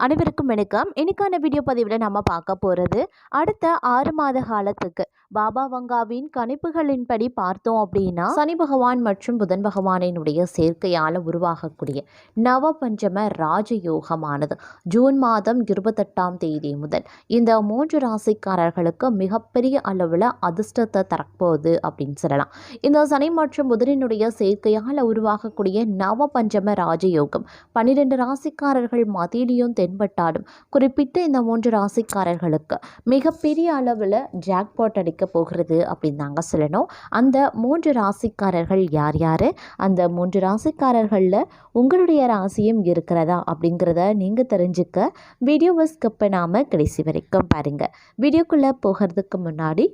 அனைவருக்கும் வணக்கம். இன்னைக்கான வீடியோ பதிவில் நம்ம பார்க்க போகிறது அடுத்த ஆறு மாத காலத்துக்கு பாபா வங்காவின் கணிப்புகளின்படி பார்த்தோம் அப்படின்னா சனி பகவான் மற்றும் புதன் பகவானினுடைய சேர்க்கையால் உருவாகக்கூடிய நவ பஞ்சம ராஜயோகமானது. ஜூன் மாதம் இருபத்தெட்டாம் தேதி முதல் இந்த மூன்று ராசிக்காரர்களுக்கு மிகப்பெரிய அளவில் அதிர்ஷ்டத்தை தரப்போகுது அப்படின்னு சொல்லலாம். இந்த சனி மற்றும் புதனினுடைய சேர்க்கையால் உருவாகக்கூடிய நவ பஞ்சம ராஜயோகம் பன்னிரெண்டு ராசிக்காரர்கள் மத்தியிலையும் தென்பட்டாலும் குறிப்பிட்ட இந்த மூன்று ராசிக்காரர்களுக்கு மிகப்பெரிய அளவில் ஜாக்பாட் அடிக்க போகிறது அப்படின்னு தாங்க சொல்லணும். அந்த மூன்று ராசிக்காரர்கள் யார் யார்? அந்த மூன்று ராசிக்காரர்களில் உங்களுடைய ராசியும் இருக்கிறதா அப்படிங்கிறத நீங்கள் தெரிஞ்சுக்க வீடியோவை ஸ்கிப் பண்ணாமல் கடைசி வரைக்கும் பாருங்கள் வீடியோக்குள்ளே போகிறதுக்கு முன்னாடி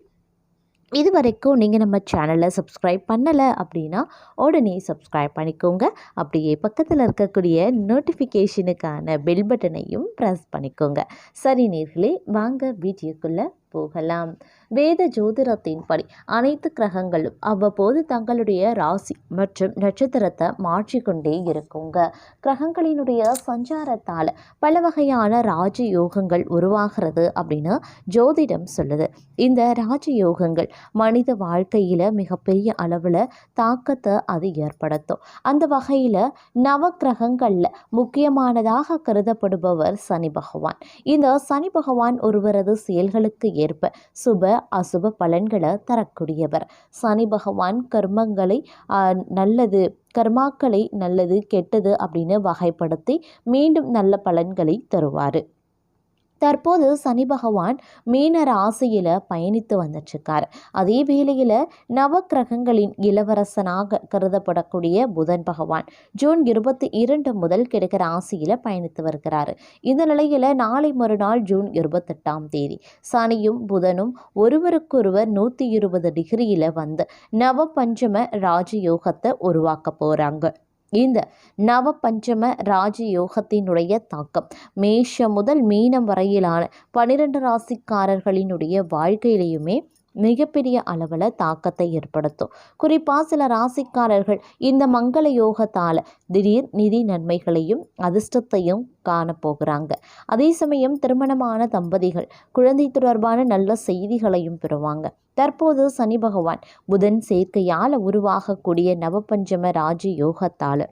இது வரைக்கும் நீங்கள் நம்ம சேனலை சப்ஸ்கிரைப் பண்ணலை அப்படின்னா உடனே சப்ஸ்கிரைப் பண்ணிக்கோங்க. அப்படியே பக்கத்தில் இருக்கக்கூடிய நோட்டிஃபிகேஷனுக்கான பெல் பட்டனையும் ப்ரெஸ் பண்ணிக்கோங்க. சரி நேர்களே வாங்க வீடியோக்குள்ளே போகலாம். வேத ஜோதிடத்தின்படி அனைத்து கிரகங்களும் அவ்வப்போது தங்களுடைய ராசி மற்றும் நட்சத்திரத்தை மாற்றிக்கொண்டே இருக்குங்க. கிரகங்களினுடைய சஞ்சாரத்தால் பல வகையான ராஜயோகங்கள் உருவாகிறது அப்படின்னு ஜோதிடம் சொல்லுது. இந்த ராஜயோகங்கள் மனித வாழ்க்கையில் மிகப்பெரிய அளவில் தாக்கத்தை அது ஏற்படுத்தும். அந்த வகையில் நவ கிரகங்களில் முக்கியமானதாக கருதப்படுபவர் சனி பகவான். இந்த சனி பகவான் ஒருவரது செயல்களுக்கு ஏற்ப சுப அசுப பலன்களை தரக்கூடியவர். சனி பகவான் கர்மங்களை நல்லது கர்மாக்களை நல்லது கெட்டது அப்படின்னு வகைப்படுத்தி மீண்டும் நல்ல பலன்களை தருவார். தற்போது சனி பகவான் மீன ராசியில் பயணித்து வந்துட்டுருக்கார். அதே வேளையில் நவக்கிரகங்களின் இளவரசனாக கருதப்படக்கூடிய புதன் பகவான் ஜூன் இருபத்தி இரண்டு முதல் கிடைக்கிற ராசியில் பயணித்து வருகிறார். இந்த நிலையில் நாளை மறுநாள் ஜூன் இருபத்தெட்டாம் தேதி சனியும் புதனும் ஒருவருக்கொருவர் நூற்றி இருபது டிகிரியில் வந்து நவ பஞ்சம ராஜயோகத்தை உருவாக்க போகிறாங்க இந்த நவபஞ்சம ராஜயோகத்தினுடைய தாக்கம். மேஷம் முதல் மீனம் வரையிலான பனிரெண்டு ராசிக்காரர்களினுடைய வாழ்க்கையிலையுமே மிகப்பெரிய அளவில் தாக்கத்தை ஏற்படுத்தும். குறிப்பாக சில ராசிக்காரர்கள் இந்த மங்கள யோகத்தால் திடீர் நிதி நன்மைகளையும் அதிர்ஷ்டத்தையும் காணப்போகிறாங்க அதே சமயம் திருமணமான தம்பதிகள் குழந்தை தொடர்பான நல்ல செய்திகளையும் பெறுவாங்க. தற்போது சனி பகவான் புதன் சேர்க்கையால் உருவாகக்கூடிய நவபஞ்சம ராஜ யோகத்தால்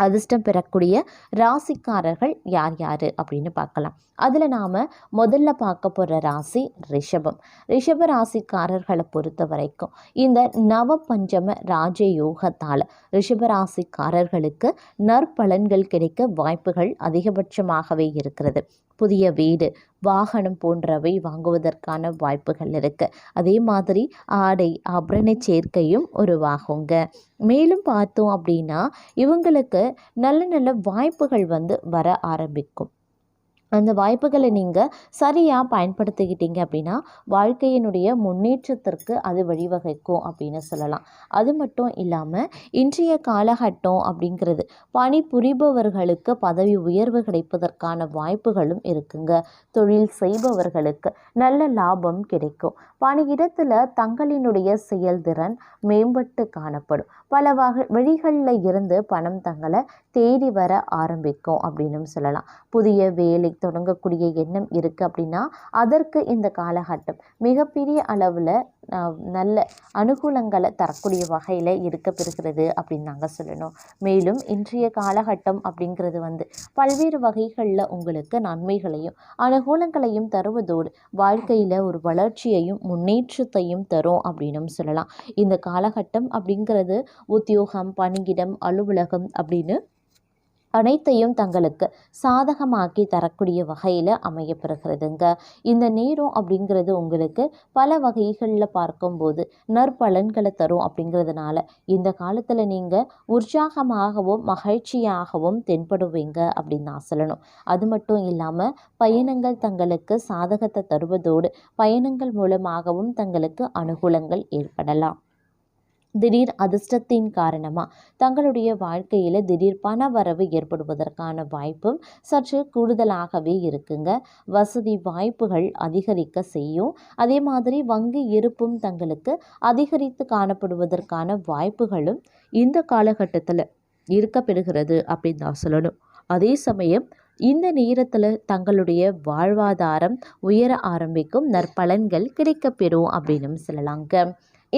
அதிர்ஷ்டம் பெறக்கூடிய ராசிக்காரர்கள் யார் யார் அப்படின்னு பார்க்கலாம். அதில் நாம் முதல்ல பார்க்க போகிற ராசி ரிஷபம். ரிஷப ராசிக்காரர்களை பொறுத்த வரைக்கும் இந்த நவ பஞ்சம ராஜ யோகத்தால் ரிஷப ராசிக்காரர்களுக்கு நற்பலன்கள் கிடைக்க வாய்ப்புகள் அதிகபட்சமாகவே இருக்கிறது. புதிய வீடு வாகனம் போன்றவை வாங்குவதற்கான வாய்ப்புகள் இருக்குது அதே மாதிரி ஆடை ஆபரண சேர்க்கையும் உருவாகுங்க. மேலும் பார்த்தோம் அப்படின்னா இவங்களுக்கு நல்ல நல்ல வாய்ப்புகள் வந்து வர ஆரம்பிக்கும். அந்த வாய்ப்புகளை நீங்கள் சரியாக பயன்படுத்திக்கிட்டீங்க அப்படின்னா வாழ்க்கையினுடைய முன்னேற்றத்திற்கு அது வழிவகைக்கும் அப்படின்னு சொல்லலாம். அது மட்டும் இல்லாமல் இன்றைய காலகட்டம் அப்படிங்கிறது பணி புரிபவர்களுக்கு பதவி உயர்வு கிடைப்பதற்கான வாய்ப்புகளும் இருக்குங்க. தொழில் செய்பவர்களுக்கு நல்ல லாபம் கிடைக்கும். பணியிடத்தில் தங்களினுடைய செயல்திறன் மேம்பட்டு காணப்படும். பல வகை வழிகளில் இருந்து பணம் தங்களை தேடி வர ஆரம்பிக்கும் அப்படின்னு சொல்லலாம். புதிய வேலை தொடங்கக்கூடிய எண்ணம் இருக்குது அப்படின்னா அதற்கு இந்த காலகட்டம் மிகப்பெரிய அளவில் நல்ல அனுகூலங்களை தரக்கூடிய வகையில் இருக்க பெறுகிறது அப்படின்னு நாங்கள் சொல்லணும். மேலும் இன்றைய காலகட்டம் அப்படிங்கிறது வந்து பல்வேறு வகைகளில் உங்களுக்கு நன்மைகளையும் அனுகூலங்களையும் தருவதோடு வாழ்க்கையில் ஒரு வளர்ச்சியையும் முன்னேற்றத்தையும் தரும் அப்படின்னும் சொல்லலாம். இந்த காலகட்டம் அப்படிங்கிறது உத்தியோகம் பணியிடம் அலுவலகம் அப்படின்னு அனைத்தையும் தங்களுக்கு சாதகமாக்கி தரக்கூடிய வகையில் அமையப்பெறுகிறதுங்க. இந்த நேரம் அப்படிங்கிறது உங்களுக்கு பல வகைகளில் பார்க்கும்போது நற்பலன்களை தரும் அப்படிங்கிறதுனால இந்த காலத்தில் நீங்கள் உற்சாகமாகவும் மகிழ்ச்சியாகவும் தென்படுவீங்க அப்படின்னு நான் சொல்லணும். அது மட்டும் இல்லாமல் பயணங்கள் தங்களுக்கு சாதகத்தை தருவதோடு பயணங்கள் மூலமாகவும் தங்களுக்கு அனுகூலங்கள் ஏற்படலாம். திடீர் அதிர்ஷ்டத்தின் காரணமாக தங்களுடைய வாழ்க்கையில் திடீர் பண வரவு ஏற்படுவதற்கான வாய்ப்பும் சற்று கூடுதலாகவே இருக்குங்க. வசதி வாய்ப்புகள் அதிகரிக்க செய்யும். அதே மாதிரி வங்கி இருப்பும் தங்களுக்கு அதிகரித்து காணப்படுவதற்கான வாய்ப்புகளும் இந்த காலகட்டத்தில் இருக்கப்படுகிறது அப்படின்னு தான் சொல்லணும். அதே சமயம் இந்த நேரத்தில் தங்களுடைய வாழ்வாதாரம் உயர ஆரம்பிக்கும் நற்பலன்கள் கிடைக்கப்பெறும் அப்படின்னு சொல்லலாங்க.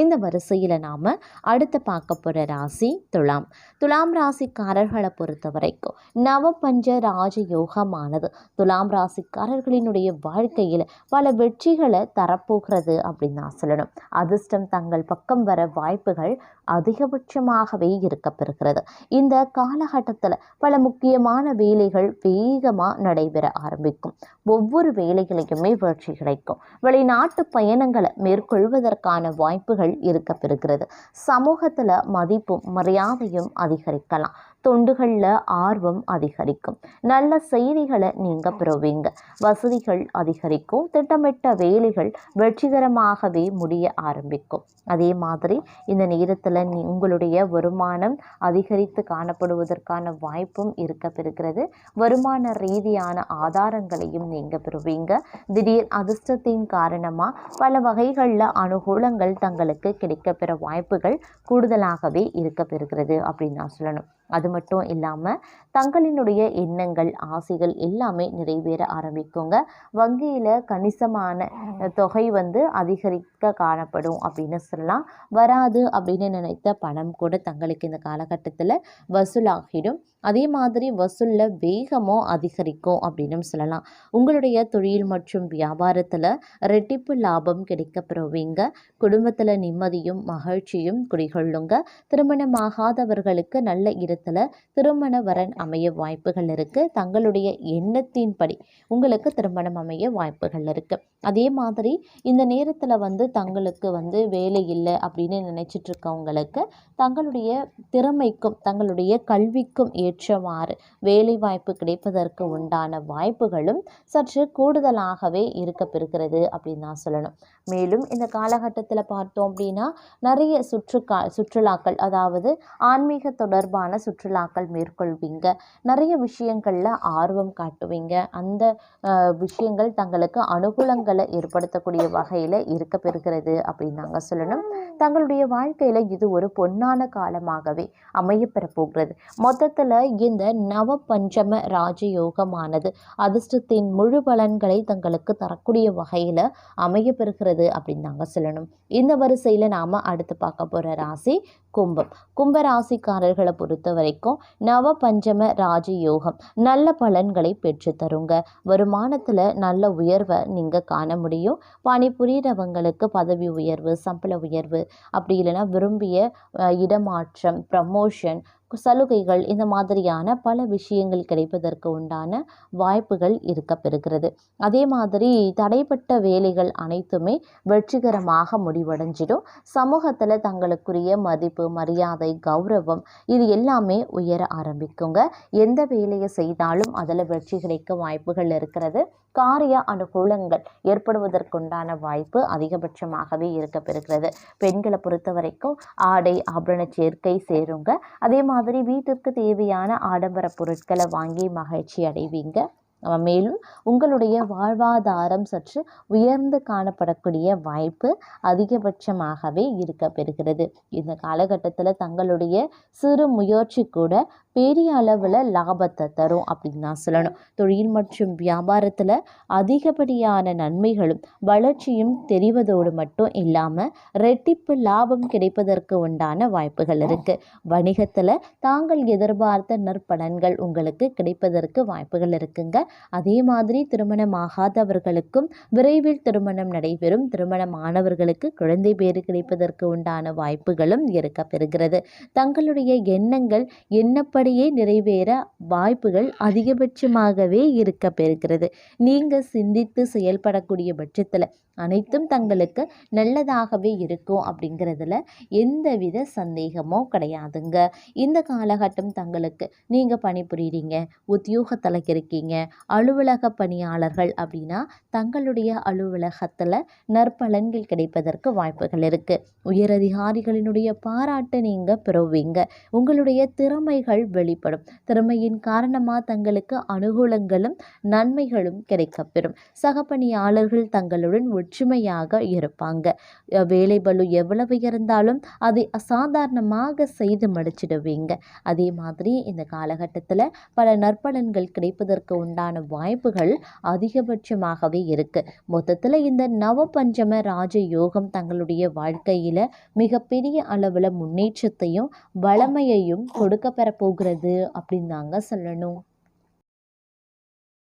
இந்த வரிசையில் நாம் அடுத்து பார்க்க போகிற ராசி துலாம். துலாம் ராசிக்காரர்களை பொறுத்த வரைக்கும் நவபஞ்ச ராஜ யோகமானது துலாம் ராசிக்காரர்களினுடைய வாழ்க்கையில் பல வெற்றிகளை தரப்போகிறது அப்படின்னு நான் சொல்லணும். அதிர்ஷ்டம் தங்கள் பக்கம் வர வாய்ப்புகள் அதிகபட்சமாகவே இருக்கப்பெறுகிறது. இந்த காலகட்டத்தில் பல முக்கியமான வேலைகள் வேகமாக நடைபெற ஆரம்பிக்கும். ஒவ்வொரு வேலைகளையுமே வெற்றி கிடைக்கும். வெளிநாட்டு பயணங்களை மேற்கொள்வதற்கான வாய்ப்புகள் இருக்கப்பெறுகிறது சமூகத்தில் மதிப்பும் மரியாதையும் அதிகரிக்கலாம். தொண்டுகளில் ஆர்வம் அதிகரிக்கும். நல்ல செய்திகளை நீங்கள் பெறுவீங்க. வசதிகள் அதிகரிக்கும். திட்டமிட்ட வேலைகள் வெற்றிகரமாகவே முடிய ஆரம்பிக்கும். அதே மாதிரி இந்த நேரத்தில் உங்களுடைய வருமானம் அதிகரித்து காணப்படுவதற்கான வாய்ப்பும் இருக்க பெறுகிறது. வருமான ரீதியான ஆதாரங்களையும் நீங்கள் பெறுவீங்க. திடீர் அதிர்ஷ்டத்தின் காரணமாக பல வகைகளில் அனுகூலங்கள் தங்களுக்கு கிடைக்கப்பெற வாய்ப்புகள் கூடுதலாகவே இருக்க பெறுகிறது அப்படின்னு நான் சொல்லணும். அது மட்டும் இல்லாமல் தங்களினுடைய எண்ணங்கள் ஆசைகள் எல்லாமே நிறைவேற ஆரம்பிக்குங்க. வங்கியில் கணிசமான தொகை வந்து அதிகரிக்க காணப்படும் அப்படின்னு சொல்லலாம். வராது அப்படின்னு நினைத்த பணம் கூட தங்களுக்கு இந்த காலகட்டத்தில் வசூலாகிடும். அதே மாதிரி வசூலில் வேகமும் அதிகரிக்கும் அப்படின்னு சொல்லலாம். உங்களுடைய தொழில் மற்றும் வியாபாரத்தில் ரெட்டிப்பு லாபம் கிடைக்க பெறுவீங்க குடும்பத்தில் நிம்மதியும் மகிழ்ச்சியும் குடிகொள்ளுங்க. திருமணமாகாதவர்களுக்கு நல்ல இடத்துல திருமண வரன் அமைய வாய்ப்புகள் இருக்குது தங்களுடைய எண்ணத்தின்படி உங்களுக்கு திருமணம் அமைய வாய்ப்புகள் இருக்குது அதே மாதிரி இந்த நேரத்தில் வந்து தங்களுக்கு வந்து வேலை இல்லை அப்படின்னு நினச்சிட்டு இருக்கவங்களுக்கு தங்களுடைய திறமைக்கும் தங்களுடைய கல்விக்கும் ஏற்றவாறு வேலை வாய்ப்பு கிடைப்பதற்கு உண்டான வாய்ப்புகளும் சற்று கூடுதலாகவே இருக்கப்பெறுகிறது அப்படின்னு தான் சொல்லணும். மேலும் இந்த காலகட்டத்தில் பார்த்தோம் அப்படின்னா நிறைய சுற்றுக்கா சுற்றுலாக்கள் அதாவது ஆன்மீக தொடர்பான சுற்றுலாக்கள் மேற்கொள்வீங்க. நிறைய விஷயங்களில் ஆர்வம் காட்டுவீங்க. அந்த விஷயங்கள் தங்களுக்கு அனுகூலங்களை ஏற்படுத்தக்கூடிய வகையில் இருக்க பெறுகிறது அப்படின்னு நாங்கள் சொல்லணும். தங்களுடைய வாழ்க்கையில் இது ஒரு பொன்னான காலமாகவே அமையப்பெற போகிறது. மொத்தத்தில் இந்த நவ பஞ்சம ராஜயோகமானது அதிர்ஷ்டத்தின் முழு பலன்களை தங்களுக்கு தரக்கூடிய வகையில் அமையப்பெறுகிறது அப்படின்னு நாங்கள் சொல்லணும். இந்த வரிசையில் நாம் அடுத்து பார்க்க போகிற ராசி கும்பம். கும்ப ராசிக்காரர்களை பொறுத்த வரைக்கும் நவ பஞ்சம ராஜயோகம் நல்ல பலன்களை பெற்று தருங்க வருமானத்தில் நல்ல உயர்வை நீங்கள் காண முடியும். பணிபுரியிறவங்களுக்கு பதவி உயர்வு சம்பள உயர்வு அப்படி இல்லைன்னா விரும்பிய இடமாற்றம் ப்ரமோஷன் சலுகைகள் இந்த மாதிரியான பல விஷயங்கள் கிடைப்பதற்கு உண்டான வாய்ப்புகள் இருக்க பெறுகிறது. அதே மாதிரி தடைப்பட்ட வேலைகள் அனைத்துமே வெற்றிகரமாக முடிவடைஞ்சிடும். சமூகத்தில் தங்களுக்குரிய மதிப்பு மரியாதை கௌரவம் இது எல்லாமே உயர ஆரம்பிக்குங்க. எந்த வேலையை செய்தாலும் அதில் வெற்றி கிடைக்க வாய்ப்புகள் இருக்கிறது. காரிய அனுகூலங்கள் ஏற்படுவதற்குண்டான வாய்ப்பு அதிகபட்சமாகவே இருக்க பெறுகிறது. பெண்களை பொறுத்த வரைக்கும் ஆடை ஆபரண சேர்க்கை சேருங்க. அதே மாதிரி வீட்டிற்கு தேவையான ஆடம்பர பொருட்களை வாங்கி மகிழ்ச்சி அடைவீங்க. மேலும் உங்களுடைய வாழ்வாதாரம் சற்று உயர்ந்து காணப்படக்கூடிய வாய்ப்பு அதிகபட்சமாகவே இருக்க பெறுகிறது. இந்த காலகட்டத்தில் தங்களுடைய சிறு முயற்சி கூட பெரிய அளவில் லாபத்தை தரும் அப்படின்னு தான் சொல்லணும். தொழில் மற்றும் வியாபாரத்தில் அதிகப்படியான நன்மைகளும் வளர்ச்சியும் தெரிவதோடு மட்டும் இல்லாமல் ரெட்டிப்பு லாபம் கிடைப்பதற்கு உண்டான வாய்ப்புகள் இருக்குது வணிகத்தில் தாங்கள் எதிர்பார்த்த நற்பலன்கள் உங்களுக்கு கிடைப்பதற்கு வாய்ப்புகள் இருக்குங்க. அதே மாதிரி திருமணம் ஆகாதவர்களுக்கும் விரைவில் திருமணம் நடைபெறும். திருமணமானவர்களுக்கு குழந்தை பேறு கிடைப்பதற்கு உண்டான வாய்ப்புகளும் இருக்க பெறுகிறது. தங்களுடைய எண்ணங்கள் முன்னாடியே நிறைவேற வாய்ப்புகள் அதிகபட்சமாகவே இருக்க பெறுகிறது. நீங்கள் சிந்தித்து செயல்படக்கூடிய பட்சத்தில் அனைத்தும் தங்களுக்கு நல்லதாகவே இருக்கும் அப்படிங்கிறதுல எந்தவித சந்தேகமும் கிடையாதுங்க. இந்த காலகட்டம் தங்களுக்கு நீங்கள் பணிபுரியுறீங்க உத்தியோகத்தில் இருக்கீங்க அலுவலக பணியாளர்கள் அப்படின்னா தங்களுடைய அலுவலகத்தில் நற்பலன்கள் கிடைப்பதற்கு வாய்ப்புகள் இருக்குது உயரதிகாரிகளினுடைய பாராட்டு நீங்கள் பெறுவீங்க. உங்களுடைய திறமைகள் வெளிப்படும். திறமையின் காரணமாக தங்களுக்கு அனுகூலங்களும் நன்மைகளும் கிடைக்கப்பெறும். சக பணியாளர்கள் தங்களுடன் ஒற்றுமையாக இருப்பாங்க. வேலை பளு எவ்வளவு இருந்தாலும் அதை அசாதாரணமாக செய்து முடிச்சிடுவீங்க. அதே மாதிரி இந்த காலகட்டத்தில் பல நற்பலன்கள் கிடைப்பதற்கு உண்டான வாய்ப்புகள் அதிகபட்சமாகவே இருக்கு. மொத்தத்தில் இந்த நவபஞ்சம ராஜ யோகம் தங்களுடைய வாழ்க்கையில் மிகப்பெரிய அளவில் முன்னேற்றத்தையும் வளமையையும் கொடுக்க பெற போகிறது அப்படின்னு தாங்க சொல்லணும்.